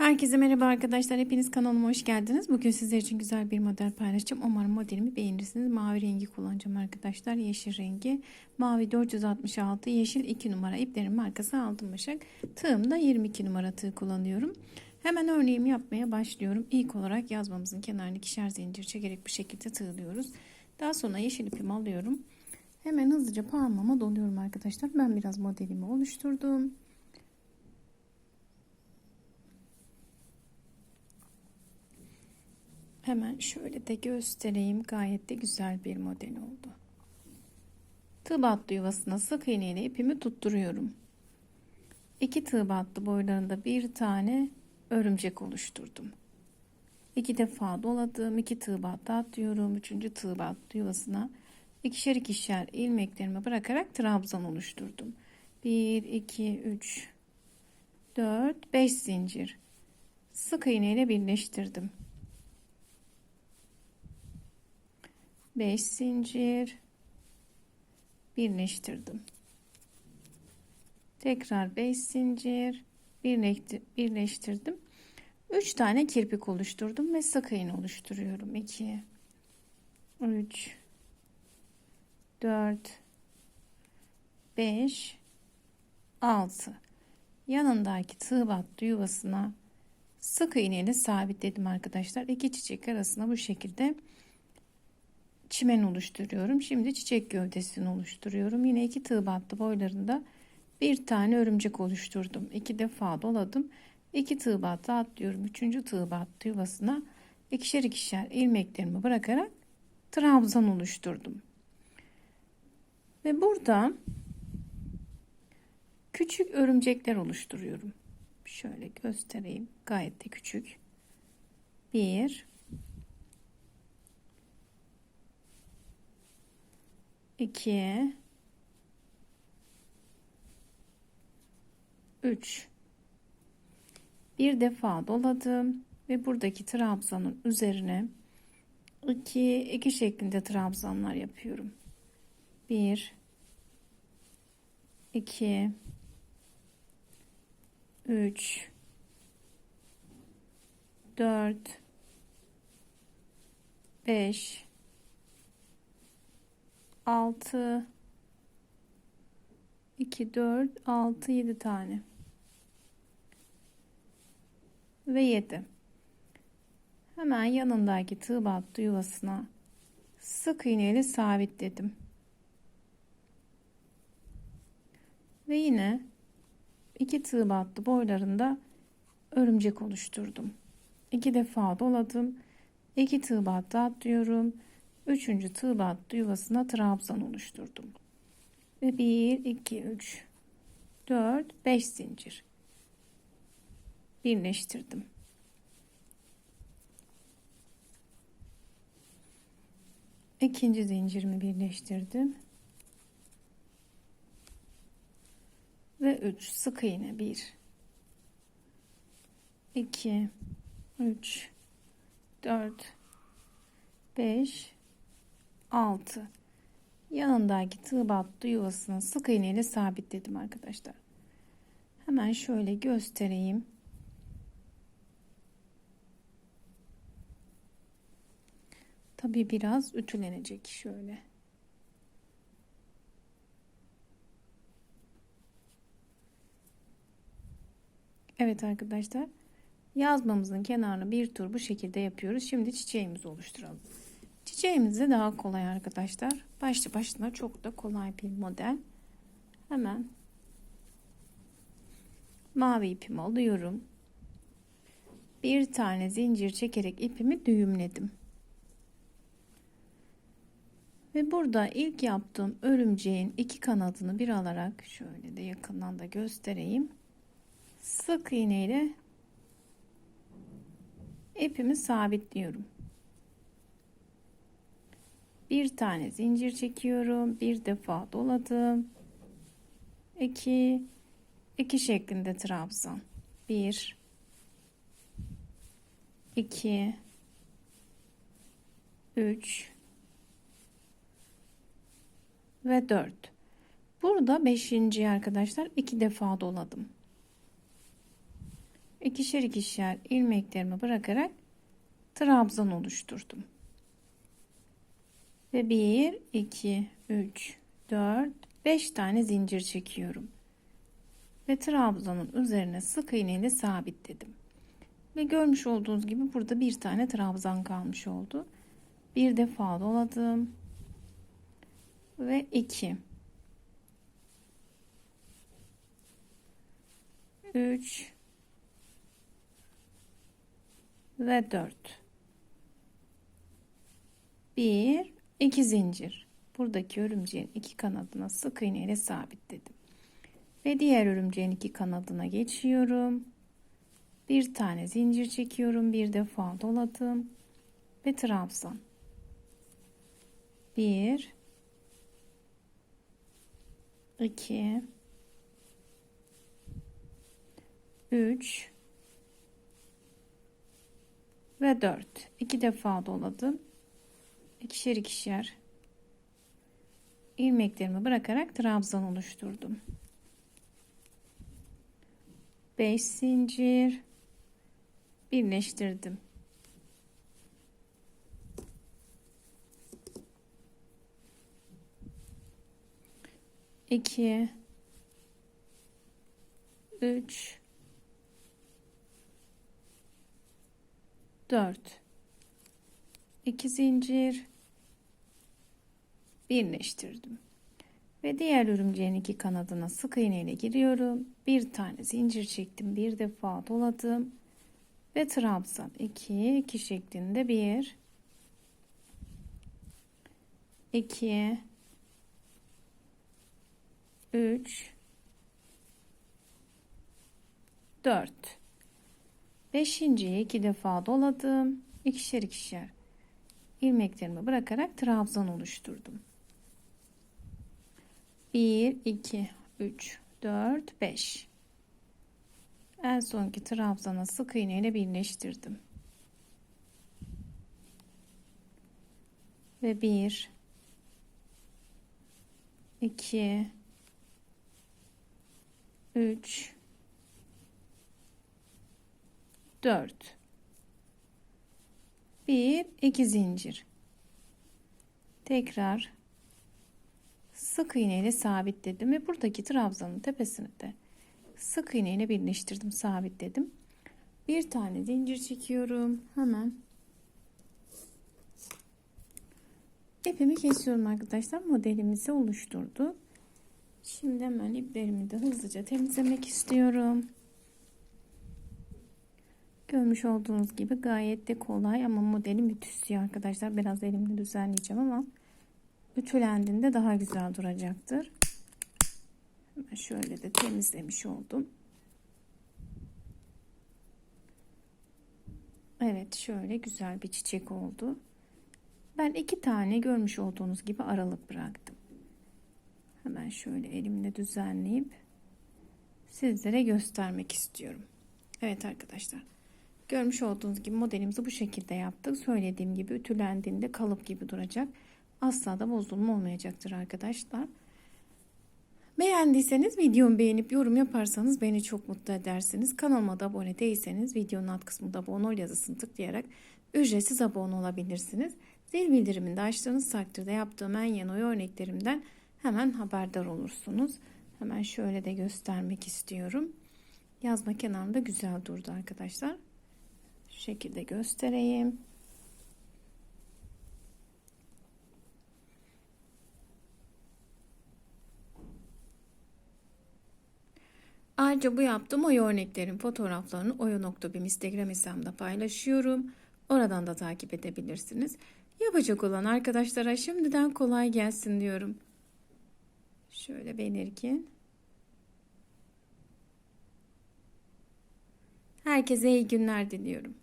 Herkese merhaba arkadaşlar. Hepiniz kanalıma hoş geldiniz. Bugün sizler için güzel bir model paylaşacağım. Umarım modelimi beğenirsiniz. Mavi rengi kullanacağım arkadaşlar. Yeşil rengi. Mavi 466, yeşil 2 numara iplerin markası Altın Başak. Tığımda 22 numara tığ kullanıyorum. Hemen örneğimi yapmaya başlıyorum. İlk olarak yazmamızın kenarını ikişer zincir çekerek bu şekilde tığlıyoruz. Daha sonra yeşil ipimi alıyorum. Hemen hızlıca parmağıma doluyorum arkadaşlar. Ben biraz modelimi oluşturdum. Hemen şöyle de göstereyim. Gayet de güzel bir model oldu. Tığ yuvasına sık iğneyle ipimi tutturuyorum. İki tığ battı boylarında bir tane örümcek oluşturdum. İki defa doladım. iki tığ battı atıyorum. Üçüncü tığ battı yuvasına ikişer ikişer ilmeklerimi bırakarak trabzan oluşturdum. 1, 2, 3, 4, 5 zincir. Sık iğneyle birleştirdim. 5 zincir birleştirdim. Tekrar 5 zincir birleştirdim. 3 tane kirpik oluşturdum ve sık iğne oluşturuyorum. 2 3 4 5 6 yanındaki tığ battı yuvasına sık iğneyle sabitledim arkadaşlar. İki çiçek arasına bu şekilde çimen oluşturuyorum. Şimdi çiçek gövdesini oluşturuyorum. Yine iki tığ boylarında bir tane örümcek oluşturdum. İki defa doladım. İki tığ battı atlıyorum. Üçüncü tığ battı yuvasına ikişer ikişer ilmeklerimi bırakarak trabzan oluşturdum. Ve burada küçük örümcekler oluşturuyorum. Şöyle göstereyim. Gayet de küçük. Bir, 2 3 bir defa doladım ve buradaki trabzanın üzerine 2 2 şeklinde trabzanlar yapıyorum. 1 2 3 4 5 6 2 4 6 7 tane. Ve 7 hemen yanındaki tığ battı yuvasına. Sık iğneyle sabitledim ve yine iki tığ battı boylarında örümcek oluşturdum. İki defa doladım. İki tığ battı atlıyorum Üçüncü tığ battı yuvasına trabzan oluşturdum. Ve 1, 2, 3, 4, 5 zincir. Birleştirdim. İkinci zincirimi birleştirdim. Ve 3 sık iğne 1 2 3 4 5 6 yanındaki tığ battı yuvasını sık iğne ile sabitledim arkadaşlar. Hemen şöyle göstereyim. Tabi biraz ütülenecek şöyle. Evet arkadaşlar yazmamızın kenarını bir tur bu şekilde yapıyoruz. Şimdi çiçeğimizi oluşturalım. Çiçeğimiz daha kolay arkadaşlar. Başlı başına çok da kolay bir model. Hemen mavi ipimi alıyorum. Bir tane zincir çekerek ipimi düğümledim. Ve burada ilk yaptığım örümceğin iki kanadını bir alarak şöyle de yakından da göstereyim. Sık iğne ile ipimi sabitliyorum bir tane zincir çekiyorum bir defa doladım 2 2 şeklinde trabzan 1 2 3 ve 4 burada 5. arkadaşlar iki defa doladım ikişer ikişer ilmeklerimi bırakarak trabzan oluşturdum. Ve 1, 2, 3, 4, 5 tane zincir çekiyorum. Ve trabzanın üzerine sık iğneyle sabitledim. Ve görmüş olduğunuz gibi burada bir tane trabzan kalmış oldu. Bir defa doladım. Ve 2. 3 ve 4 1 2 zincir. Buradaki örümceğin iki kanadına sık iğne ile sabitledim. Ve diğer örümceğin iki kanadına geçiyorum. Bir tane zincir çekiyorum bir defa doladım. Ve trabzan 1 2 3 ve 4 iki defa doladım ikişer ikişer ilmeklerimi bırakarak trabzan oluşturdum. 5 zincir birleştirdim. İki üç 4 2 zincir birleştirdim ve diğer örümceğin iki kanadına sık iğne ile giriyorum bir tane zincir çektim bir defa doladım ve trabzan 2 2 şeklinde 1 2 3 4 Beşinciyi iki defa doladım. ikişer ikişer ilmeklerimi bırakarak trabzan oluşturdum. 1, 2, 3, 4, 5. En sonki trabzana sık iğne ile birleştirdim. Ve 1, 2, 3, 4 1 2 zincir tekrar sık iğne ile sabitledim ve buradaki trabzanın tepesini de sık iğne ile birleştirdim sabitledim. Bir tane zincir çekiyorum hemen. İpimi kesiyorum arkadaşlar modelimizi oluşturdu. Şimdi hemen iplerimi de hızlıca temizlemek istiyorum. Görmüş olduğunuz gibi gayet de kolay ama modeli müthiş arkadaşlar. Biraz elimle düzenleyeceğim ama ütülendiğinde daha güzel duracaktır. Hemen şöyle de temizlemiş oldum. Evet şöyle güzel bir çiçek oldu. Ben iki tane görmüş olduğunuz gibi aralık bıraktım. Hemen şöyle elimle düzenleyip sizlere göstermek istiyorum. Evet arkadaşlar. Görmüş olduğunuz gibi modelimizi bu şekilde yaptık. Söylediğim gibi ütülendiğinde kalıp gibi duracak. Asla da bozulma olmayacaktır arkadaşlar. Beğendiyseniz videomu beğenip yorum yaparsanız beni çok mutlu edersiniz. Kanalıma da abone değilseniz videonun alt kısmında abone ol yazısını tıklayarak ücretsiz abone olabilirsiniz. Zil bildirimini de açtığınız takdirde yaptığım en yeni oy örneklerimden hemen haberdar olursunuz. Hemen şöyle de göstermek istiyorum. Yazma kenarında güzel durdu arkadaşlar. Şu şekilde göstereyim. Ayrıca bu yaptığım oy örneklerin fotoğraflarını oyo.bim Instagram hesabımda paylaşıyorum. Oradan da takip edebilirsiniz. Yapacak olan arkadaşlara şimdiden kolay gelsin diyorum. Şöyle belirgin. Herkese iyi günler diliyorum.